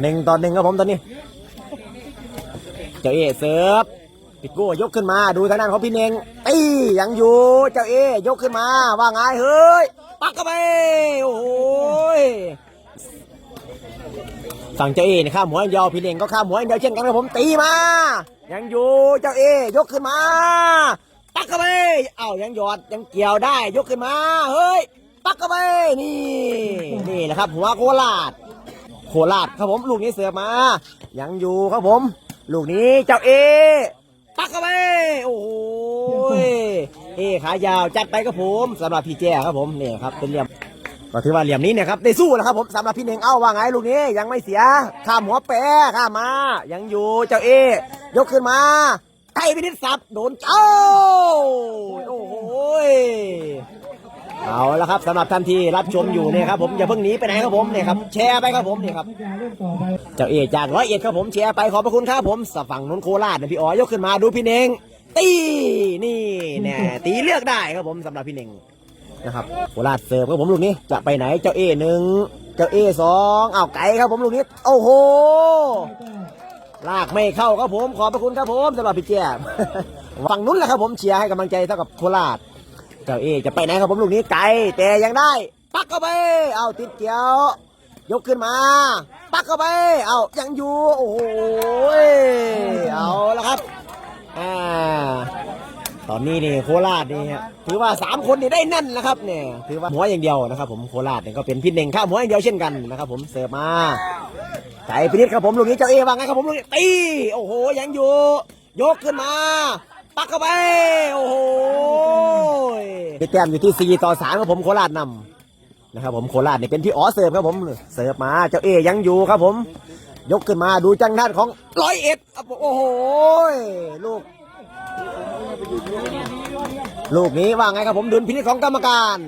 หนึ่งต่อหนึ่งครับผมตอนนี้ เจ้าเอเสิร์ฟปิดกู้ยกขึ้นมาดูทางด้านของพี่เน่งตียังอยู่เจ้าเอยกขึ้นมาว่าไงเฮ้ยปักเข้าไปโอ้โหยฝั่งเจ้าเอนี่ข้ามหัวอย่างเดียวพี่เน่งก็ข้ามหัวอย่างเดียวเช่นกันครับผมตีมา ยังอยู่เจ้าเอยกขึ้นมาปักเข้าไปเอ้ายังหยอดยังเกี่ยวได้ยกขึ้นมาเฮ้ยปักเข้าไปนี่นี่แหละครับ หัวโคราช โคราชครับผม ลูกนี้เสือมา ยังอยู่ครับผม ลูกนี้เจ้าเอปักเข้าไปโอ้โหยเอขายาวจัดไปครับผมสำหรับพี่แจ้ครับผมนี่ครับเป็นเหลี่ยมก็ถือว่าเหลี่ยมนี้เนี่ยครับได้สู้แล้วครับผมสำหรับพี่เน่งเอ้าว่าไงลูกนี้ยังไม่เสียข้ามหัวแปรข้ามมา ยังอยู่เจ้าเอยกขึ้นมาไอ้พินิจสับโดนเจ้าโอ้โหย เอาละครับสำหรับท่านที่รับชมอยู่เนี่ยครับผมอย่าเพิ่งหนีไปไหนครับผมเนี่ยครับแชร์ไปครับผมเนี่ยครับเจ้าเอกจากร้อยเอ็ดครับผมแชร์ไปขอบพระคุณครับผมสฝั่งนนโคราชนะพี่อ๋อยกขึ้นมาดูพี่เน่งตีนี่แน่ตีเลือกได้ครับผมสำหรับพี่เน่งนะครับโคราชเสิร์ฟครับผมลูกนี้จะไปไหนเจ้าเอหนึ่งเจ้าเอสองเอาไก่ครับผมลูกนี้โอ้โหลากไม่เข้าครับผมขอบพระคุณครับผมสำหรับพี่แจ๊บฝั่งนู้นแหละครับผมเชียร์ให้กำลังใจเท่ากับโคราช เจ้าเอจะไปไหนครับผมลูกนี้ไกลแต่ยังได้ ปักเข้าไป เอาติดเกี่ยว ยกขึ้นมา ปักเข้าไป เอายังอยู่โอ้โหเอาละครับอ่าตอนนี้นี่โคราชนี่ฮะถือว่าสามคนนี่ได้แน่นนะครับเนี่ยถือว่าหัวอย่างเดียวนะครับ ผมโคราชเนี่ยก็เป็นพี่เน่งข้ามหัวอย่างเดียวเช่นกันนะครับ ผมเสิร์ฟมาไก่พินิจครับผมลูกนี้เจ้าเอว่าไงครับผมลูกนี้ตีโอ้โหยังอยู่ ยกขึ้นมา ปักเข้าไป โอ้โหได้แต้มอยู่ที่4ต่อ3ครับผมโคราชนำนะครับผมโคราชเนี่ยเป็นพี่อ๋อเสิร์ฟครับผมเสิร์ฟมาเจ้าเอยังอยู่ครับผม ยกขึ้นมาดูจังด้านของร้อยเอ็ดโอ้โหลูก ลูกนี้ว่าไงครับผมดุลพินิจของกรรมการ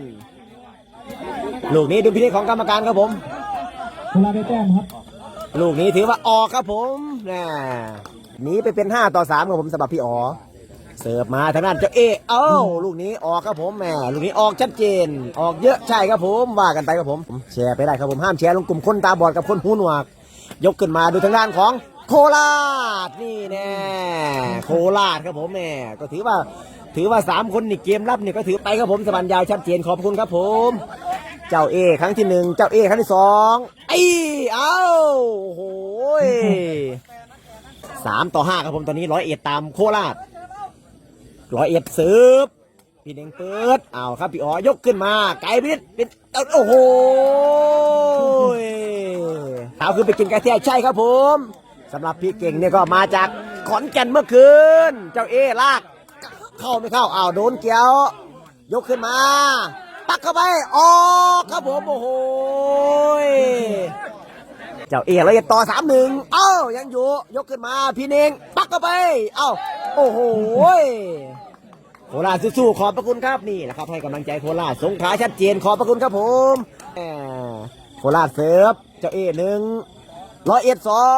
ลูกนี้ดุลพินิจของกรรมการครับผมเวลาได้แต้มครับลูกนี้ถือว่าออกครับผมน่ะหนีไปเป็น 5 ต่อ3ครับผมสำหรับพี่อ๋อ เสิร์ฟมาทางด้านเจ้าเอเอ้าลูกนี้ออกครับผมแหมลูกนี้ออกชัดเจน ออกเยอะใช่ครับผมว่ากันไปครับผมแชร์ไปได้ครับผมห้ามแชร์ลงกลุ่มคนตาบอดกับคนหูหนวก ยกขึ้นมาดูทางด้านของโคราชนี่แน่โคราชครับผมแหมก็ถือว่าถือว่าสามคนนี่เกมรับนี่ก็ถือไปครับผมสบันยาวชัดเจนขอบคุณครับผม เจ้าเอครั้งที่หนึ่งเจ้าเอครั้งที่สองไอ้เอ้าโอ้โหยสามต่อห้าครับผมตอนนี้ร้อยเอ็ดตามโคราช ร้อยเอ็ดสืบพี่เน่งเปิดเอาครับพี่อ๋อยกขึ้นมาไก่พิษเป็นโอ้โหเอาคือไปกินกระเทียใช่ครับผมสำหรับพี่เก่งเนี่ยก็มาจากขอนแก่นเมื่อคืน เจ้าเอลาก เข้าไม่เข้าอ้าวโดนเกี่ยว ยกขึ้นมา ปักเข้าไปออกครับผมโอ้โห จ้าเอร้อยต่อสามหนึ่งเอ้ายังอยู่ ยกขึ้นมาพี่เน่งปักเข้าไป เอ้าโอ้โหโคราชสู้ๆขอบพระคุณครับนี่แหละครับ ให้กำลังใจโคราชสงขาชัดเจนขอบพระคุณครับผมแหมโคราชเสิร์ฟเจ้าเอหนึ่งร้อยเอ็ดสอ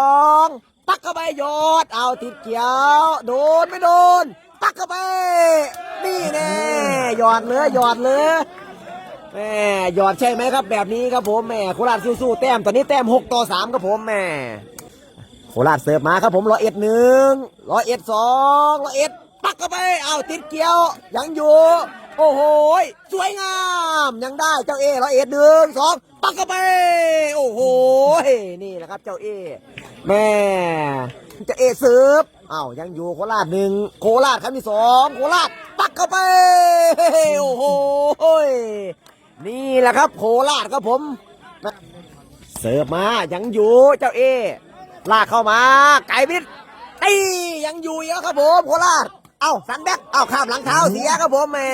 งปักเข้าไปยอด เอาติดเกี่ยว โดนไม่โดน ปักเข้าไป นี่แน่หยอดเลยหยอดเลย แม่หยอดใช่ไหมครับ แบบนี้ครับผมแม่โคราชสู้ๆแต้มตอนนี้แต้มหกต่อสามครับผมแม่โคราชเสิร์ฟมาครับผมร้อยเอ็ดหนึ่งร้อยเอ็ดสองร้อยเอ็ดปักเข้าไปเอาติดเกี่ยวยังอยู่โอ้โหสวยงาม ยังได้เจ้าเอร้อยเอ็ดหนึ่งสองปักเข้าไป โอ้โหนี่แหละครับเจ้าเอแม่เจ้าเอเสิร์ฟอ้าวยังอยู่โคราชหนึ่งโคราชครั้งที่สองโคราชปักเข้าไป โอ้โห นี่แหละครับโคราชครับผม เสิร์ฟมายังอยู่เจ้าเอ ลากเข้ามา ไก่บิดตียังอยู่อีกแล้วครับผมโคราชเอ้าสันแบกเอ้าข้ามหลังเท้าเสียครับผมแม่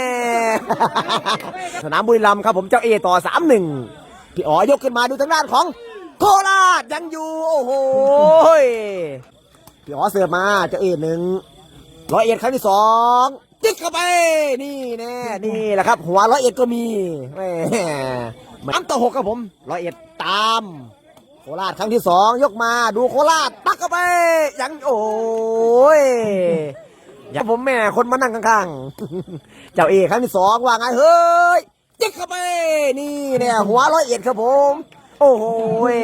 สนามบุรีรัมย์ครับผมเจ้าเอต่อสามหนึ่งพี่อ๋อยกขึ้นมาดูทางด้านของโคราชยังอยู่โอ้โหพี่อ๋อเสิร์ฟมาเจ้าเอหนึ่งร้อยเอ็ดครั้งที่สอง จิ๊กเข้าไป นี่แน่นี่แหละครับ หัวร้อยเอ็ดก็มีแหม่น้ำต่อหกครับผมร้อยเอ็ดตาม โคราชครั้งที่สองยกมาดูโคราชปักเข้าไปยังโอ้ยอย่าผมแม่คนมานั่งข้างๆ เจ้าเอกครั้งที่สองว่าไงเฮ้ยจิกเข้าไป นี่เนี่ยหัวร้อยเอ็ดครับผม โอ้โหย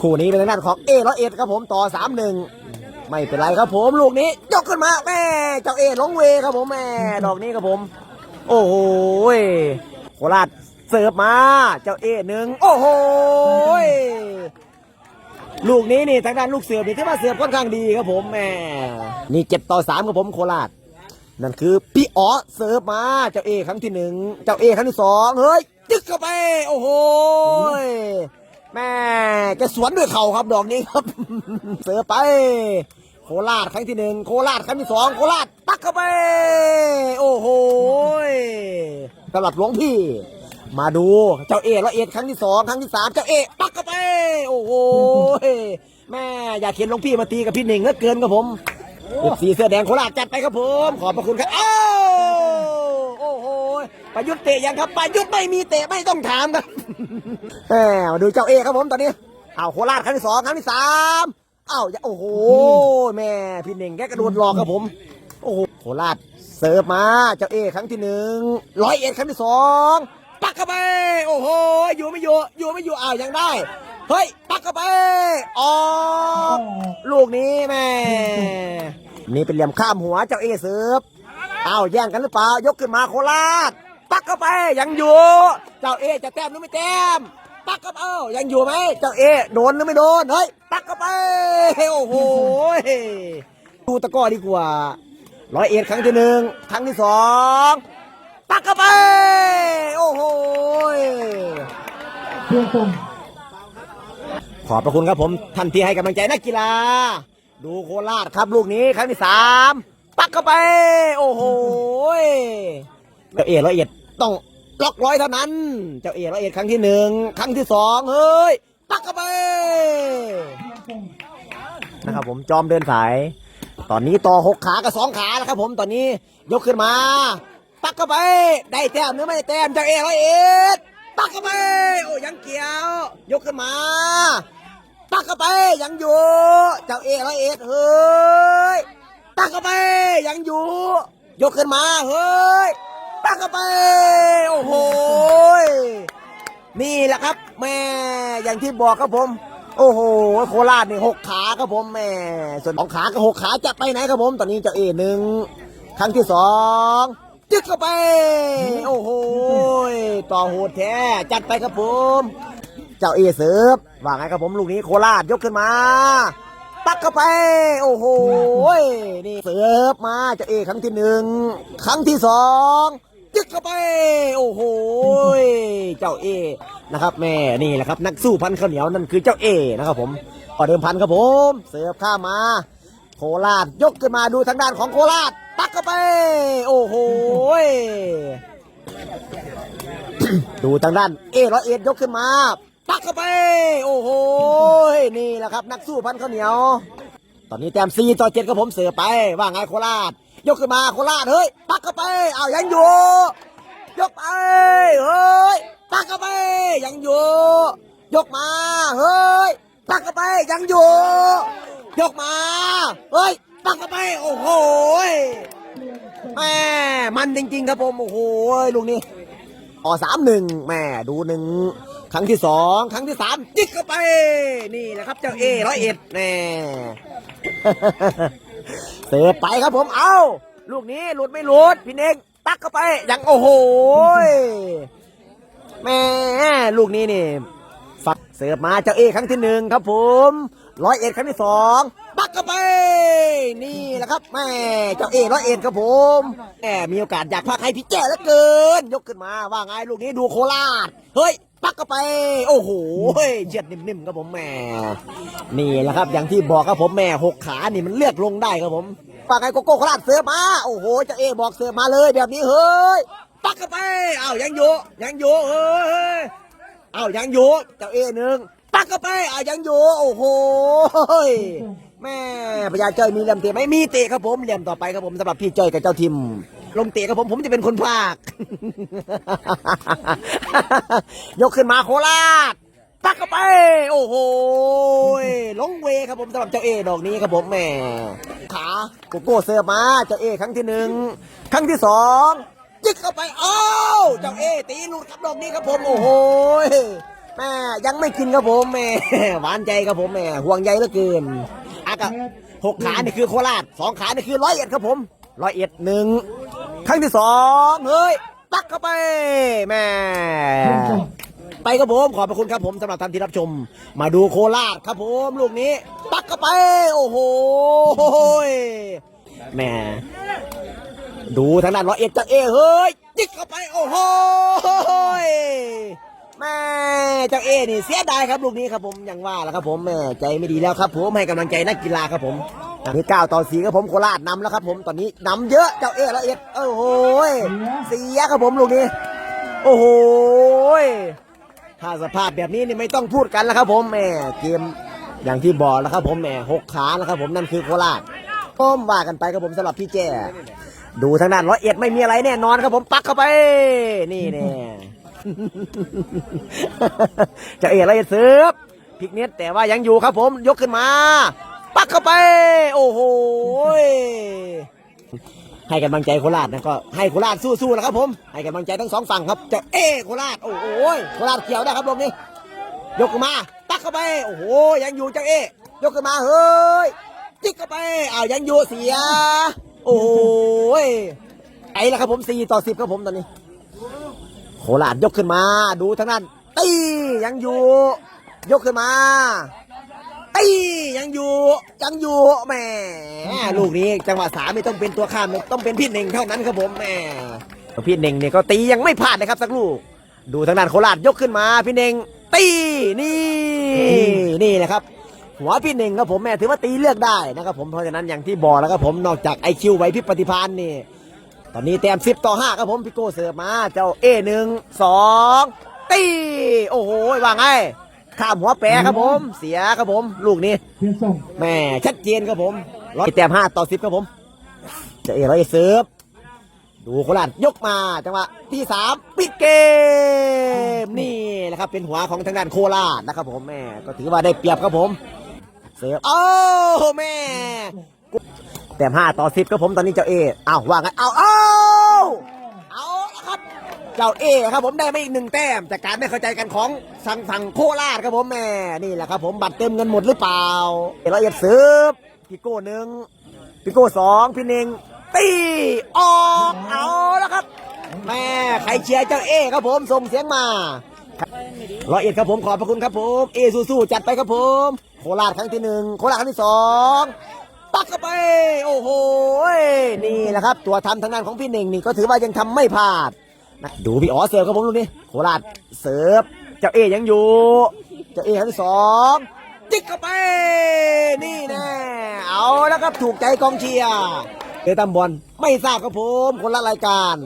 คู่นี้เป็นทางด้านของเอร้อยเอ็ดครับผมต่อสามหนึ่ง ไม่เป็นไรครับผมลูกนี้ยกขึ้นมาแม่เจ้าเอลงเวครับผมแม่ดอกนี้ครับผม โอ้โหโคราชเสิร์ฟมา เจ้าเอหนึ่งโอ้โหลูกนี้นี่ทางด้านลูกเสือนี่ที่ว่าเสือค่อนข้างดีครับผมแม่นี่เจ็ดต่อสามครับผมโคราชนั่นคือพี่อ๋อเสิร์ฟมาเจ้าเอครั้งที่หนึ่งเจ้าเอครั้งที่สองเฮ้ยจึกเข้าไปโอ้โหย แม่แกสวนด้วยเข่าครับดอกนี้ครับ เสิร์ฟไป โคราชครั้งที่หนึ่งโคราชครั้งที่สองโคราชตักเข้าไป โอ้โหยสำหรับหลวงพี่ มาดูเจ้าเอละเอ็ดครั้งที่สองครั้งที่สามเจ้าเอปักเข้าไป โอ้โหแม่อยากเห็นหลวงพี่มาตีกับพี่หนึ่งเหลือเกินครับผมสีเสื้อแดงโคราชจัดไปครับผม ขอบพระคุณครับอ้าว ประยุทธ์เตะยังครับประยุทธ์ไม่มีเตะไม่ต้องถามครับแหมมาดูเจ้าเอครับผมตอนนี้เอาโคราชครั้งที่สองครั้งที่สามอ้าวโอ้โหแม่พี่เน่งแกกระโดดหลอกครับผม โอ้โหโคราชเสิร์ฟมาเจ้าเอครั้งที่หนึ่งร้อยเอ็ดครั้งที่สองปักเข้าไป โอ้โหอยู่ไม่อยู่อยู่ไม่อยู่อ้าวยังได้เฮ้ยปักเข้าไปออกลูกนี้แม่นี่เป็นเหลี่ยมข้ามหัวเจ้าเอเสิร์ฟอ้าวแย่งกันหรือเปล่ายกขึ้นมาโคราช ปักเข้าไปยังอยู่ เจ้าเอจะแต้มหรือไม่แต้มปักเข้าไปยังอยู่ไหมเจ้าเอโดนหรือไม่โดนเฮ้ยปักเข้าไปโอ้โหดูตะก้อดีกว่าร้อยเอ็ดครั้งที่หนึ่งครั้งที่สองปักเข้าไป โอ้โหเพื่อนส่งขอบพระคุณครับผมท่านที่ให้กำลังใจนักกีฬา ดูโคราชครับลูกนี้ครั้งที่สามปักเข้าไป โอ้โหเจ้าเอร้อยเอ็ด ต้องล็อกร้อยเท่านั้น เจ้าเอร้อยเอ็ดครั้งที่หนึ่งครั้งที่สองเฮ้ยปักเข้าไปนะครับผมจอมเดินสาย ตอนนี้ต่อหกขากับสองขาแล้วครับผมตอนนี้ยกขึ้นมา ปักเข้าไป ได้แต้มหรือไม่ได้แต้มเจ้าเอร้อยเอ็ดปักเข้าไปโอ้ยังเกี่ยว ยกขึ้นมา ปักเข้าไปยังอยู่ เจ้าเอร้อยเอ็ดเฮ้ยปักเข้าไปยังอยู่ ยกขึ้นมาเฮ้ย ปักเข้าไป โอ้โห นี่แหละครับ แม่อย่างที่บอกครับผม โอ้โห โคราชนี่หกขาครับผมแม่ ส่วนสองขากับหกขาจะไปไหนครับผม ตอนนี้เจ้าเอหนึ่งครั้งที่สองจึกเข้าไป โอ้โห ต่อโหดแท้ จัดไปครับผม เจ้าเอเสิร์ฟว่าไงครับผมลูกนี้โคราชยกขึ้นมาปักเข้าไป โอ้โห นี่เสิร์ฟมาเจ้าเอครั้งที่หนึ่ง ครั้งที่สอง จึกเข้าไป โอ้โหเจ้าเอนะครับ แม่นี่แหละครับ นักสู้พันข้าวเหนียวนั่นคือเจ้าเอนะครับผมก็เดิมพันครับผม เสิร์ฟข้ามมา โคราชยกขึ้นมาดูทางด้านของโคราชปักเข้าไป โอ้โหดูทางด้านเอร้อยเอ็ดยกขึ้นมา ปักเข้าไป โอ้โหนี่แหละครับ นักสู้พันข้าวเหนียว ตอนนี้แต้มซีต่อเจ็ดครับผมเสือไป ว่าไงโคราช ยกขึ้นมาโคราชเฮ้ยปักเข้าไปเอายังอยู่ ยกไปเฮ้ยปักเข้าไปยังอยู่ยกมาเฮ้ยปักเข้าไปยังอยู่ ยกมาเฮ้ยปักเข้าไปโอ้โหแม่มันจริงๆครับผมโอ้โหลูกนี้ออสามหนึ่งแม่ดูหนึ่งครั้งที่สองครั้งที่สามจิกเข้าไป นี่แหละครับเจ้าเอร้อยเอ็ดแน่ เสือไปครับผมเอาลูกนี้หลุดไม่หลุดพี่เน่งตักเข้าไปอย่างโอ้โหแม่ลูกนี้นี่ฝักเสิร์ฟมาเจ้าเอครั้งที่หนึ่งครับผมร้อยเอ็ดครั้งที่สองปักเข้าไป นี่แหละครับแม่เจ้าเอร้อยเอ็ดครับผมแหมมีโอกาสอยากพักให้พี่แก่แล้วเกิน ยกขึ้นมาว่าไงลูกนี้ดูโคราชเฮ้ย ปักเข้าไป โอ้โหเฉียดนิ่มๆครับผมแหม่นี่แหละครับ อย่างที่บอกครับผมแหม่หกขานี่มันเลือกลงได้ครับผมว่าไงโกโก้โคราชเสือมาโอ้โหเจ้าเอบอกเสือมาเลยแบบนี้เฮ้ยปักเข้าไปอ้าวยังอยู่ยังอยู่เฮ้ยเอายังอยู่เจ้าเอหนึ่งปักเข้าไปเอายังอยู่โอ้โหแม่พญาเจ้ยมีเหลี่ยมเตะไหมมีเตะครับผมเหลี่ยมต่อไปครับผมสำหรับพี่เจ้ยกับเจ้าทิม ลงเตะครับผมผมจะเป็นคนภาค ยกขึ้นมาโคราชปักเข้าไป โอ้โหลงเวครับผมสำหรับเจ้าเอดอกนี้ครับผมแม่ขาโกโก้เสิร์มาเจ้าเอครั้งที่หนึ่งครั้งที่สองจิกเข้าไปอ้าเจ้าเอตีหลุดครับดอกนี้ครับผมโอ้โหแม่ยังไม่กินครับผมแม่หวานใจครับผมแม่ห่วงใยเหลือเกินอากะหกขานี่คือโคราชสองขานี่คือร้อยเอ็ดครับผมร้อยเอ็ดหนึ่ง ครั้งที่สองเฮ้ยตักเข้าไปแม่ไปครับผมขอบพระคุณครับผมสำหรับท่านที่รับชม มาดูโคราชครับผมลูกนี้ ตักเข้าไป โอ้โหแม่ดูทางด้านร้อยเอ็ดจากเอเฮ้ยจิกเข้าไปโอ้โห แม่เจ้าเอนี่เสียดายครับลูกนี้ครับผมอย่างว่าแหละครับผมแม่ใจไม่ดีแล้วครับผมให้กำลังใจนักกีฬาครับผมนี่เก้าต่อสี่ครับผมโคราชนำแล้วครับผมตอนนี้นำเยอะเจ้าเอร้อยเอ็ดโอ้โหเสียครับผมลูกนี้ โอ้โหถ้าสภาพแบบนี้นี่ไม่ต้องพูดกันแล้วครับผมแม่เกมอย่างที่บอกแล้วครับผมแหม่หกขาแล้วครับผมนั่นคือโคราชผมว่ากันไปครับผมสำหรับพี่แจ้ดูทางด้านร้อยเอ็ดไม่มีอะไรแน่นอนครับผมปักเข้าไป นี่แน่เจะเอ๋ร้อยเอ็ดเสิร์ฟพลิกเน็ตแต่ว่ายังอยู่ครับผมยกขึ้นมา ปักเข้าไป โอ้โหให้กำลังใจโคราชนะก็ให้โคราชสู้ๆนะครับผมให้กำลังใจทั้งสองฝั่งครับจะเอโคราชโอ้โหโคราชเกี่ยวได้ครับลงนี้ยกขึ้นมาตักเข้าไปโอ้โหยังอยู่จ้าเอยกขึ้นมาเฮ้ยจิกเข้าไปอ้าวยังอยู่เสีย โอ้โหไอ้ละครับผมสี่ต่อสิบครับผมตอนนี้ โคราชยกขึ้นมา ดูทางนั้นตียังอยู่ ยกขึ้นมาตียังอยู่ยังอยู่แหมลูกนี้จังหวะสามไม่ต้องเป็นตัวข้ามต้องเป็นพี่เน่งเท่านั้นครับผมแหมพี่เน่งเนี่ยก็ตียังไม่พลาดนะครับสักลูก ดูทางด้านโคราชยกขึ้นมาพี่เน่งตีนี่นี่แหละครับหัวพี่เน่งครับผมแม่ถือว่าตีเลือกได้นะครับผมเพราะฉะนั้นอย่างที่บอกแล้วครับผมนอกจากไอคิวไหวพริปฏิภาณนี่ ตอนนี้แต้มสิบต่อห้าครับผมพี่โก้เสิร์ฟมา เจ้าเอหนึ่งสองตีโอ้โหว่าไงข้ามหัวแปรครับผม เสียครับผม ลูกนี้เพียงส่งแม่ชัดเจนครับผมร้อยแต้มห้าต่อสิบครับผมเจะเอร้อยเสิร์ฟดูโคราชยกมาจังหวะที่สามปิดเกมนี่แหละครับเป็นหัวของทางด้านโคราชนะครับผมแม่ก็ถือว่าได้เปรียบครับผม เสิร์ฟโอ้แม่ แต้มห้าต่อสิบครับผมตอนนี้เจ้าเอเอาว่าไงเอาเอาเอาละครับ เจ้าเอครับผมได้มาอีกหนึ่งแต้มจากการไม่เข้าใจกันของสั่งฝั่งโคราชครับผมแม่นี่แหละครับผมบัตรเต็มเงินหมดหรือเปล่าเอละเอียดสืบพี่โก้หนึ่งพี่โก้สองพี่เน่งตีออกเอาแล้วครับ แม่ใครเชียร์เจ้าเอครับผมส่งเสียงมาร้อยเอ็ดครับผมขอบพระคุณครับผมเอสู้ๆจัดไปครับผม โคราชครั้งที่หนึ่งโคราชครั้งที่สอง ปักเข้าไป โอ้โหนี่แหละครับ ตัวทำทางด้านของพี่เน่งนี่ก็ถือว่ายังทำไม่พลาดนะดูพี่อ๋อเสิร์ฟครับผมลูกนี้โคราชเสิร์ฟเจ้าเอยังอยู่ เจ้าเอครั้งที่สองจิกเข้าไป นี่แน่เอาแล้วครับถูกใจกองเชียร์เอตามบอลไม่ทราบครับผม คนละรายการ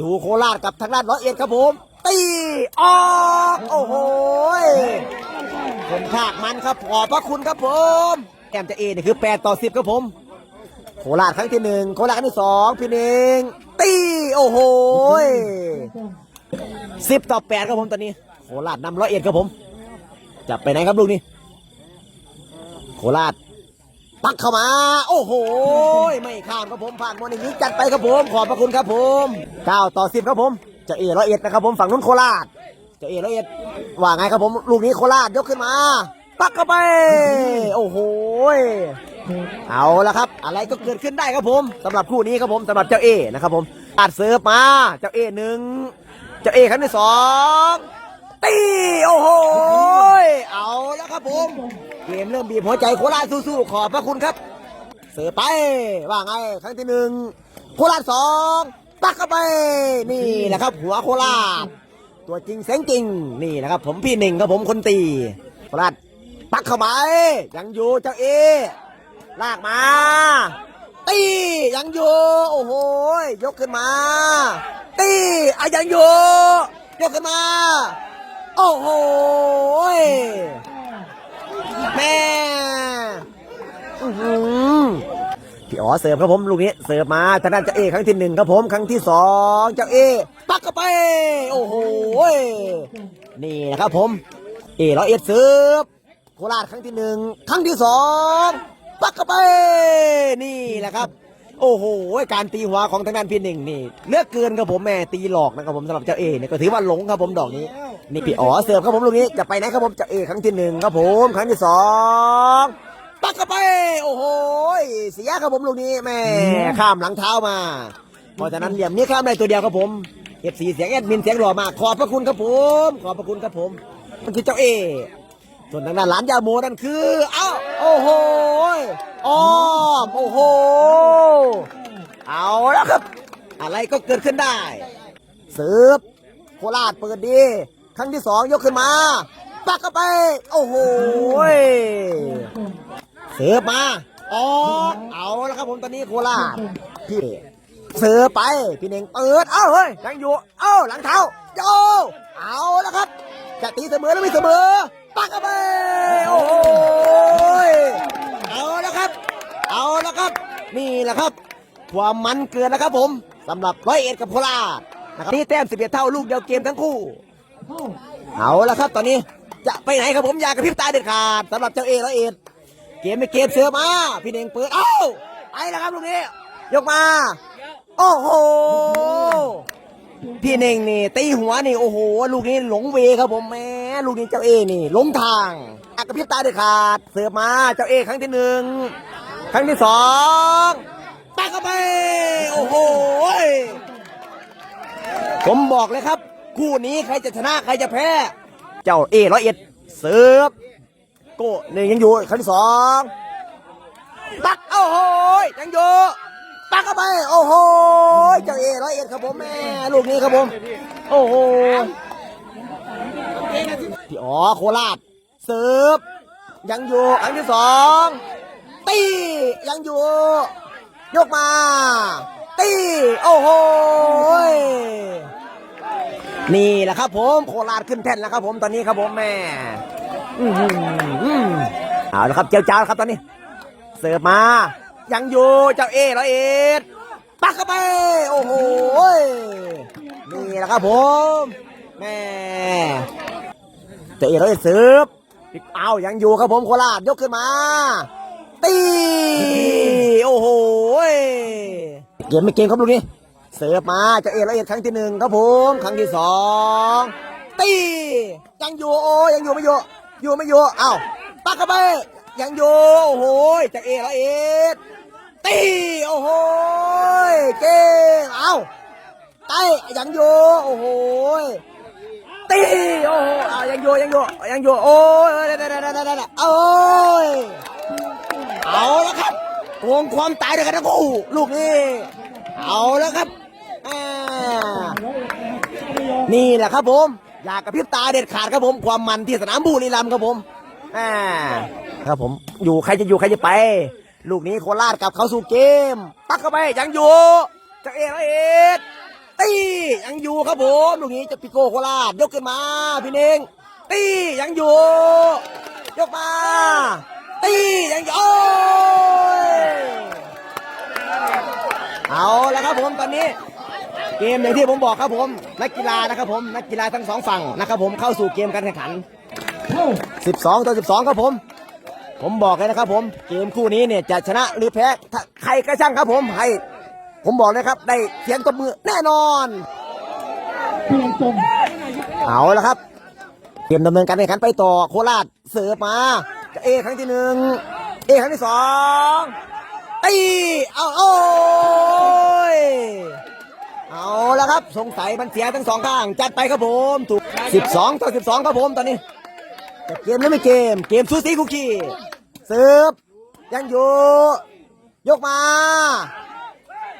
ดูโคราชกับทางด้านร้อยเอ็ดครับผมตีออกโอ้โหคนภาคมันครับขอบพระคุณครับผม แกมจะเอนี่คือ 8 ต่อ 10 ครับผม โคราชครั้งที่หนึ่งโคราชครั้งที่สองพี่เน่งตีโอ้โหสิบต่อแปดครับผมตอนนี้ โคราชนำร้อยเอ็ดครับผม จะไปไหนครับลูกนี้โคราชปักเข้ามา โอ้โห ไม่ข้ามครับผมผ่านมอนี่จัดไปครับผม ขอบพระคุณครับผม9ต่อ10ครับผม จะเอร้อยเอ็ดนะครับผมฝั่งนู้นโคราชจะเอร้อยเอ็ดว่าไงครับผม ลูกนี้โคราชยกขึ้นมา ปักเข้าไป โอ้โหเอาละครับ อะไรก็เกิดขึ้นได้ครับผมสำหรับคู่นี้ครับผมสำหรับเจ้าเอนะครับผมอัดเสิร์ฟมาเจ้าเอหนึ่งเจ้าเอครั้งที่สองตีโอ้โหเอาล้วครับผมเกมเริ่มบีบหัวใจโคราชสู้ๆขอบพระคุณครับ เสือไปว่าไงครั้งที่หนึ่งโคราชสองปักเข้าไป นี่แหละครับ หัวโคราชตัวจริงเสียงจริงนี่นะครับ ผมพี่หนึ่งครับผมคนตีโคราช ปักเข้าไปยังอยู่เจ้าเอลากมา ตียังอยู่โอ้โหยกขึ้นมา ตีอะยังอยู่ยกขึ้นมา โอ้โหแม่พี่อ๋อเสิร์ฟครับผมลูกนี้เสิร์ฟมาทางด้านเจ้าเอครั้งที่หนึ่งครับผมครั้งที่สองเจ้าเอปักเข้าไป โอ้โหนี่นะครับผมเอร้อยเอ็ดเสิร์ฟ คราชครั้งที่หนึ่งครั้งที่สองปักเข้าไป นี่แหละครับ โอ้โหการตีหัวของทางด้านพี่หนึ่งนี่เลือกเกินครับผมแม่ตีหลอกนะครับผมสำหรับเจ้าเอเนี่ยก็ถือว่าหลงครับผมดอกนี้ นี่พี่อ๋อเสิร์ฟครับผมลูกนี้จะไปไหนครับผมเจ้าเอครั้งที่หนึ่งครับผมครั้งที่สองปักเข้าไป โอ้โหเสียครับผมลูกนี้แม่ข้ามหลังเท้ามาเพราะฉะนั้นเหลี่ยมนี้ข้ามได้ตัวเดียวครับผมเอฟซีเสียงแอดมินเสียงหล่อมากขอบพระคุณครับผม ขอบพระคุณครับผม มันคือเจ้าเอ ส่วนทางด้านหลานยาโมนั่นคือเอ้าโอ้โหอ้อมโอ้โห เอาแล้วครับ อะไรก็เกิดขึ้นได้เสิร์ฟโคราชเปิดดี ครั้งที่สองยกขึ้นมา ปักเข้าไป โอ้โหเสิร์ฟมาอ๋อเอาแล้วครับผมตอนนี้โคราชพี่เสิร์ฟไป พี่เน่งเปิด เอ้าเฮ้ยยังอยู่ เอ้าหลังเท้าโยเอาแล้วครับ จะตีเสมอหรือไม่เสมอ ปักเข้าไปโอ้โหเอาแล้วครับ เอาแล้วครับ นี่แหละครับความมันเกินนะครับผมสำหรับร้อยเอ็ดกับโคราชนะครับนี่แต้ม11เท่าลูกเดียวเกมทั้งคู่ เอาละครับตอนนี้จะไปไหนครับผมอยากระพริบตาเด็ดขาดสำหรับเจ้าเอร้อยเอ็ดเกมไม่เกมเสือมา พี่เน่งเปิดเอ้าไปแล้วครับลูกนี้ ยกมา โอ้โหพี่เน่งนี่ตีหัวนี่โอ้โห ลูกนี้หลงเวครับผมแม่ ลูกนี้เจ้าเอนี่หลงทางอักระพริบตาเด็ดขาด เสือมาเจ้าเอครั้งที่หนึ่งครั้งที่สองปักเข้าไป โอ้โหผมบอกเลยครับ คู่นี้ใครจะชนะใครจะแพ้ เจ้าเอร้อยเอ็ดเสิร์ฟโก้หนึ่งยังอยู่ครั้งที่สองปักโอ้โหยังอยู่ปักเข้าไป โอ้โหเจ้าเอร้อยเอ็ดครับผมแม่ลูกนี้ครับผม โอ้โห พี่อ๋อโคราชเสิร์ฟยังอยู่ครั้งที่สองตียังอยู่ยกมา ตี โอ้โหนี่แหละครับผมโคราชขึ้นแท่นแล้วครับผมตอนนี้ครับผมแม่อื้อหือเอาละครับเจ้าจ้าครับตอนนี้ เสิร์ฟมา ยังอยู่เจ้าเอร้อยเอ็ดปักเข้าไป โอ้โหนี่แหละครับผม แม่ เจเอร้อยเอ็ดเสิร์ฟเอายังอยู่ครับผมโคราชยกขึ้นมา ตีโอ้โหเกมไม่เกมครับลูกนี้เสิร์ฟมาเจะเอละเอียดครั้งที่หนึ่งครับผมครั้งที่สองตียังอยู่โอ้ยังอยู่ไม่อยู่อยู่ไม่อยู่เอ้าปักเข้าไปยังอยู่โอ้โหเจะเอละเอียดตีโอ้โหเก่งเอ้าไต้ยังอยู่โอ้โห ตีโอ้โหอ้ายังอยู่ยังอยู่ยังอยู่โอ้ยได้ได้ได้ได้ได้โอ้ยเอาแล้วครับโกงความตายด้วยกันทั้งคู่ลูกนี้เอาแล้วครับนี่แหละครับผม อยากกระพริบตาเด็ดขาดครับผม ความมันที่สนามบุรีรัมย์ครับผมอ่าครับผมอยู่ใครจะอยู่ใครจะไป ลูกนี้โคราชกลับเขาสู่เกม ตักเข้าไปยังอยู่จะเอ็ดเอ็ด ตียังอยู่ครับผมลูกนี้จะปิโก้โคราชยกขึ้นมาพี่เน่งตียังอยู่ ยกมา ตียังอยู่โอ้ยเอาแล้วครับผมตอนนี้ เกมอย่างที่ผมบอกครับผม นักกีฬานะครับผมนักกีฬาทั้งสองฝั่งนะครับผมเข้าสู่เกมการแข่งขัน 12ต่อ12 ครับผม ผมบอกเลยนะครับผม เกมคู่นี้เนี่ยจะชนะหรือแพ้ใครก็ช่างครับผมให้ ผมบอกเลยครับ ได้เสียงตบมือแน่นอนเอาละครับเกมดำเนินการแข่งขันไปต่อโคราชเสิร์ฟมาจะเอครั้งที่หนึ่งเอครั้งที่สองตีเอาโอ้ยเอาละครับ สงสัยมันเสียทั้งสองข้าง จัดไปครับผมถูก12ต่อ12ครับผมตอนนี้จะเกมหรือไม่เกม เกมซูซีคุกกี้เสิร์ฟยังอยู่ยกมา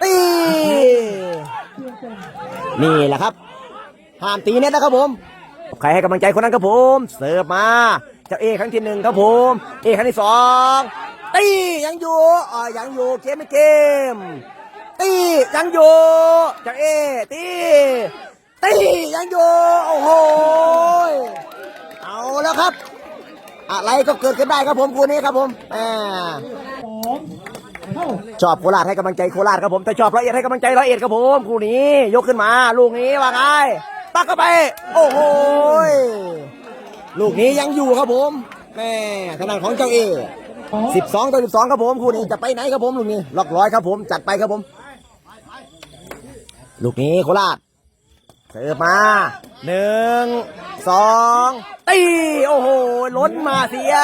ตีนี่แหละครับห้ามตีเน็ตนะครับผม ใครให้กำลังใจคนนั้นครับผม เสิร์ฟมาเจ้าเอครั้งที่หนึ่งครับผม เอครั้งที่สองตียังอยู่อ่ายังอยู่เกมไม่เกม ตียังอยู่เจ้าเอตีตียังอยู่โอ้โหเอาแล้วครับ อะไรก็เกิดขึ้นได้ครับผมคู่นี้ครับผมอ่า ชอบโคราชให้กำลังใจโคราชครับผมแต่ชอบร้อยเอ็ดให้กำลังใจร้อยเอ็ดครับผมคู่นี้ยกขึ้นมา ลูกนี้ว่าไงตักเข้าไป โอ้โหลูกนี้ยังอยู่ครับผมแม่ขนาดของเจ้าเอสิบสองต่อสิบสองครับผมคู่นี้จะไปไหนครับผมลูกนี้ล็อกร้อยครับผมจัดไปครับผม ลูกนี้โคราชเสิร์ฟมาหนึ่งสองตีโอ้โหล้นมาเสีย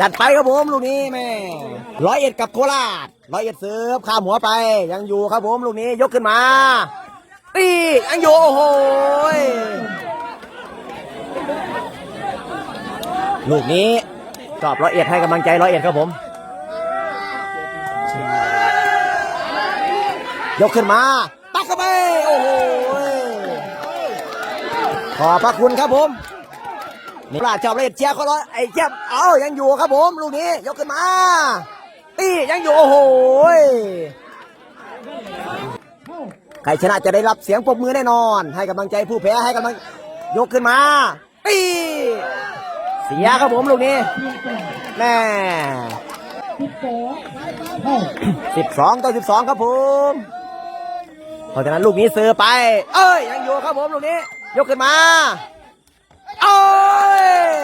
จัดไปครับผมลูกนี้แม่ร้อยเอ็ดกับโคราชร้อยเอ็ดเสิร์ฟข้ามหัวไป ยังอยู่ครับผมลูกนี้ยกขึ้นมาตียังอยู่โอ้โหลูกนี้ชอบร้อยเอ็ดให้กำลังใจร้อยเอ็ดครับผม ยกขึ้นมาปักเข้าไป โอ้โหขอบพระคุณครับผม นี่ปลาดชอบเล่นเชียร์เขาร้อยไอ้เจี๊ยบเอายังอยู่ครับผมลูกนี้ยกขึ้นมาตียังอยู่โอ้โหใครชนะจะได้รับเสียงปรบมือแน่นอน ให้กำลังใจผู้แพ้ให้กำลังยกขึ้นมาตีเสียครับผมลูกนี้แม่สิบสองต่อสิบสองครับผมเพราะฉะนั้นลูกนี้ซื้อไป เอ้ยยังอยู่ครับผมลูกนี้ ยกขึ้นมา ย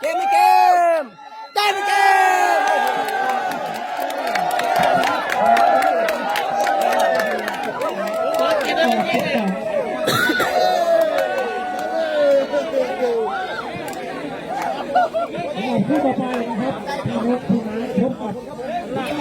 เกมไม่เกมเกมไม่เกมผู้ต่อไ